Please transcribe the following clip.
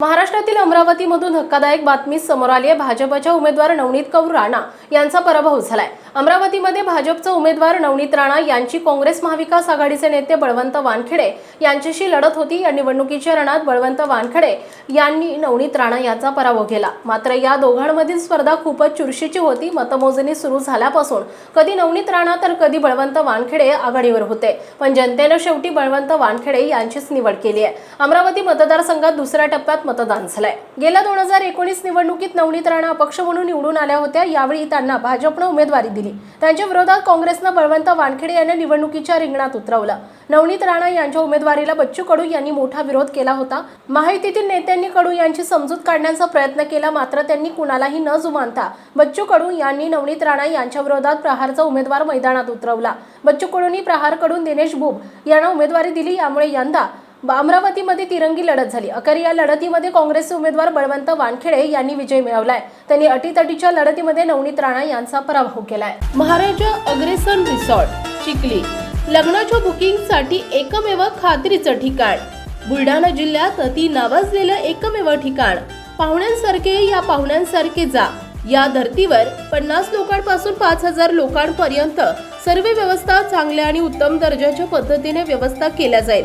महाराष्ट्रातील अमरावतीमधून धक्कादायक बातमी समोर आली आहे. भाजपच्या उमेदवार नवनीत कौर राणा यांचा पराभव झालाय. अमरावतीमध्ये भाजपचा उमेदवार नवनीत राणा यांची काँग्रेस महाविकास आघाडीचे नेते बळवंत वानखेडे यांच्याशी लढत होती. या निवडणुकीच्या रणात बळवंत वानखेडे यांनी नवनीत राणा यांचा पराभव केला. मात्र या दोघांमधील स्पर्धा खूपच चुरशीची होती. मतमोजणी सुरू झाल्यापासून कधी नवनीत राणा तर कधी बळवंत वानखेडे आघाडीवर होते. पण जनतेनं शेवटी बळवंत वानखेडे यांचीच निवड केली आहे. अमरावती मतदारसंघात दुसऱ्या टप्प्यात मतदान झालंय. गेल्या दोन हजार एकोणीस निवडणुकीत नवनीत राणा अपक्ष म्हणून निवडून आल्या होत्या यावेळी त्यांना भाजपनं उमेदवारी दिली. त्यांच्या विरोधात काँग्रेसनं बळवंत वानखेडे यांना निवडणुकीच्या रिंगणात उतरवलं. नवनीत राणा यांच्या उमेदवारीला बच्चू कडू यांनी मोठा विरोध केला होता. माहितीतील नेत्यांनी कडू यांची समजूत काढण्याचा प्रयत्न केला मात्र त्यांनी कुणालाही न जुमानता बच्चू कडू यांनी नवनीत राणा यांच्या विरोधात प्रहारचा उमेदवार मैदानात उतरवला. बच्चू कडूंनी प्रहारकडून दिनेश भूप यांना उमेदवारी दिली यामुळे यंदा अमरावतीमध्ये तिरंगी लढत झाली. अखेर या लढतीमध्ये काँग्रेसचे उमेदवार बळवंत वानखेडे यांनी विजय मिळवलाय. त्यांनी अटीतटीच्या लढतीमध्ये नवनीत राणा यांचा पराभव केलाय. महाराजा अग्रेसन रिसॉर्ट चिखली. लग्नाच्या बुकिंगसाठी एकमेव खात्रीचं ठिकाण. बुलढाणा जिल्ह्यात अति नावाजलेलं एकमेव ठिकाण. पाहुण्यांसारखे या पाहुण्यांसारखे जा. या धर्तीवर पन्नास लोकांपासून पाच हजार लोकांपर्यंत सर्व व्यवस्था चांगल्या आणि उत्तम दर्जाच्या पद्धतीने व्यवस्था केल्या जाईल.